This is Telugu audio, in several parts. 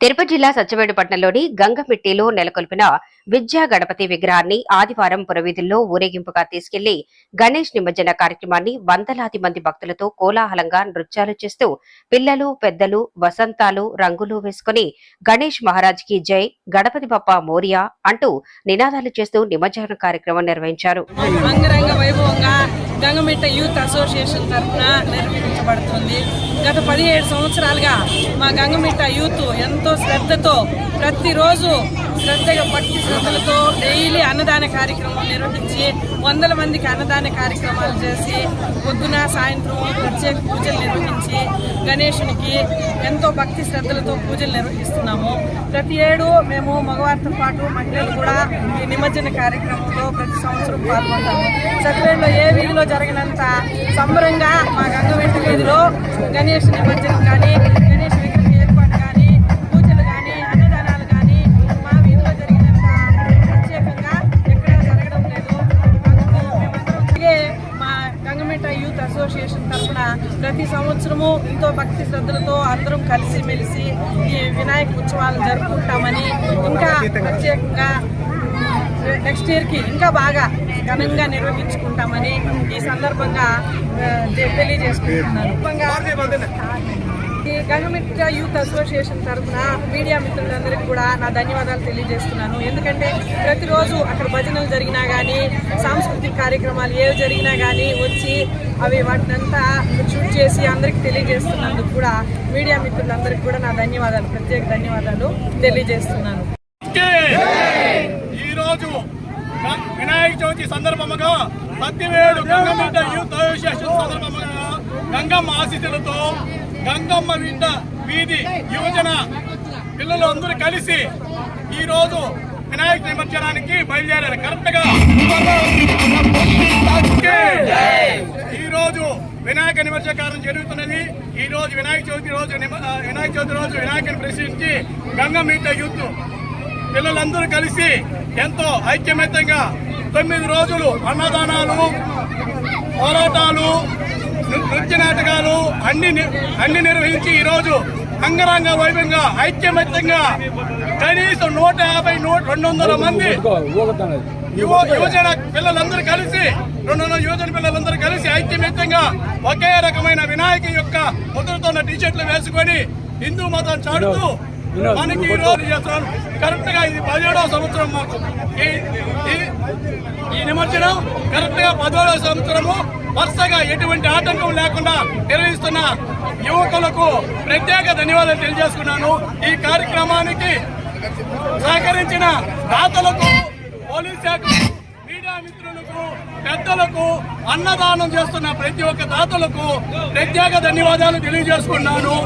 తిరుపతి జిల్లా సత్యవేడుపట్నంలోని గంగమిట్టిలో నెలకొల్పిన విద్యా గణపతి విగ్రహాన్ని ఆదివారం పురవీధుల్లో ఊరేగింపుగా తీసుకెళ్ళి గణేష్ నిమజ్జన కార్యక్రమాన్ని వందలాది మంది భక్తులతో కోలాహలంగా నృత్యాలు చేస్తూ పిల్లలు పెద్దలు వసంతాలు రంగులు వేసుకుని గణేష్ మహారాజ్కి జై గణపతి బప్ప మోరియా అంటూ నినాదాలు చేస్తూ నిమజ్జన కార్యక్రమం నిర్వహించారు. అంగరంగ వైభవంగా గంగమిట్ట యూత్ అసోసియేషన్ తరఫున నిర్వహించబడుతుంది గత పదిహేడు సంవత్సరాలుగా మా గంగమిట్ట యూత్ ఎంతో శ్రద్ధతో ప్రతిరోజు శ్రద్ధగా భక్తి శ్రద్ధలతో డైలీ అన్నదాన కార్యక్రమం నిర్వహించి వందల మందికి అన్నదాన కార్యక్రమాలు చేసి పొద్దున సాయంత్రం ప్రత్యేక పూజలు నిర్వహించి గణేషునికి ఎంతో భక్తి శ్రద్ధలతో పూజలు నిర్వహిస్తున్నాము. ప్రతి ఏడు మేము మగవారితో పాటు మహిళలు కూడా ఈ నిమజ్జన కార్యక్రమంలో ప్రతి సంవత్సరం పాల్గొంటాము. సత్యవేడులో ఏ వీధిలో జరిగినంత సంబరంగా మా గంగవెంట వీధిలో గణేష్ నిమజ్జనం కానీ గణేష్ సంవత్సరము ఎంతో భక్తి శ్రద్ధలతో అందరం కలిసి మెలిసి ఈ వినాయక ఉత్సవాలు జరుపుకుంటామని ఇంకా ప్రత్యేకంగా నెక్స్ట్ ఇయర్కి ఇంకా బాగా ఘనంగా నిర్వహించుకుంటామని ఈ సందర్భంగా తెలియజేసుకుంటున్నాను. ఈ గంగమిత్ర యూత్ అసోసియేషన్ తరఫున మీడియా మిత్రులందరికీ కూడా నా ధన్యవాదాలు తెలియజేస్తున్నాను. ఎందుకంటే ప్రతిరోజు అక్కడ భజనలు జరిగినా కానీ సాంస్కృతిక కార్యక్రమాలు ఏవి జరిగినా కానీ వచ్చి అవి వాటినంతా షూట్ చేసి అందరికీ తెలియజేస్తున్నందుకు కూడా మీడియా మిత్రులందరికీ కూడా నా ధన్యవాదాలు ప్రత్యేక ధన్యవాదాలు తెలియజేస్తున్నాను. ఈరోజు వినాయక చవితి సందర్భముగా సత్యవేడు గంగమ్మ యూత్ అసోసియేషన్ సందర్భముగా గంగమ్మ ఆశీస్సులతో గంగమ్మ వింట వీధి యువజన పిల్లలు అందరూ కలిసి ఈరోజు వినాయక నిమజ్జనానికి బయలుదేరారు. కరెక్ట్ వినాయక చవితి రోజు వినాయక చవితి రోజు వినాయకుని ప్రశ్నించి గంగమ్మ యూత్ పిల్లలందరూ కలిసి ఎంతో ఐక్యమత్యంగా తొమ్మిది రోజులు అన్నదానాలు పోరాటాలు నృ- నృత్య నాటకాలు అన్ని ని- అన్ని నిర్వహించి ఈరోజు అంగరంగ వైభవంగా ఐక్యమత్యంగా కనీసం నూట యాభై నూట రెండు వందల మంది యువ యువజన పిల్లలందరూ కలిసి రెండు వందల యువజన పిల్లలందరూ కలిసి ఐక్యమత్యంగా ఒకే రకమైన వినాయక యొక్క ముద్రతో టీషర్ట్లు వేసుకొని హిందూ మతం చాటుతూ మనకి ఈ రోజు చేస్తున్నాను కరెక్ట్గా ఇది పదిహేడవ సంవత్సరం మాకు. ఈ- ఈ- ఈ నిమజ్జనం కరెక్ట్గా పదిహేడవ సంవత్సరము. వరుసగా ఎటువంటి ఆటంకం లేకుండా నిర్వహిస్తున్న యువకులకు ప్రత్యేక ధన్యవాదాలు తెలియజేసుకున్నాను. ఈ కార్యక్రమానికి సహకరించిన దాతలకు పోలీస్ శాఖకు మీడియా మిత్రులకు పెద్దలకు అన్నదానం చేస్తున్న ప్రతి ఒక్క దాతలకు ప్రత్యేక ధన్యవాదాలు తెలియజేసుకున్నాను.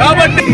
కాబట్టి